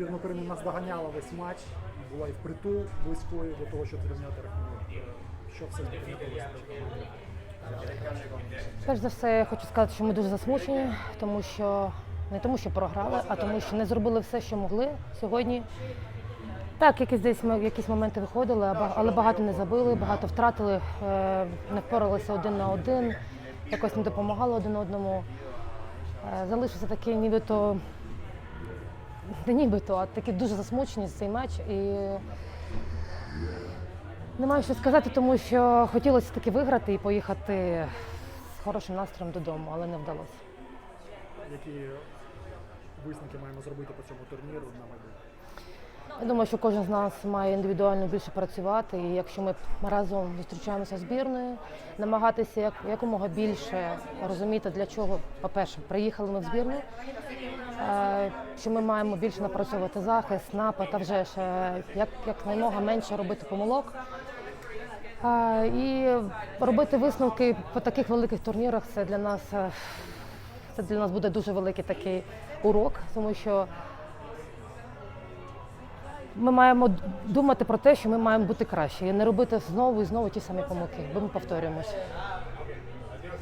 збірна України наздоганяла весь матч, була і впритул близькою до того, щоб зрівняти рахунок. Е, Що все команди? Перш за все, я хочу сказати, що ми дуже засмучені, тому що не тому, що програли, а тому, що не зробили все, що могли сьогодні. Так, якісь десь ми в якісь моменти виходили, але багато не забили, багато втратили, е, не впоралися один на один, якось не допомагали один одному. Е, Залишився такий нібито, не нібито, а такі дуже засмучені за цей матч. І немає що сказати, тому що хотілося таки виграти і поїхати з хорошим настроєм додому, але не вдалося. Які висновки маємо зробити по цьому турніру на майбутнє? Я думаю, що кожен з нас має індивідуально більше працювати, і якщо ми разом зустрічаємося з збірною, намагатися як, якомога більше розуміти, для чого, по-перше, приїхали ми в збірну, що ми маємо більше напрацьовувати захист, напад, а вже ж е, як, якнаймога менше робити помилок. Е, І робити висновки по таких великих турнірах це для нас е, це для нас буде дуже великий такий урок, тому що ми маємо думати про те, що ми маємо бути краще, і не робити знову і знову ті самі помилки, бо ми повторюємося.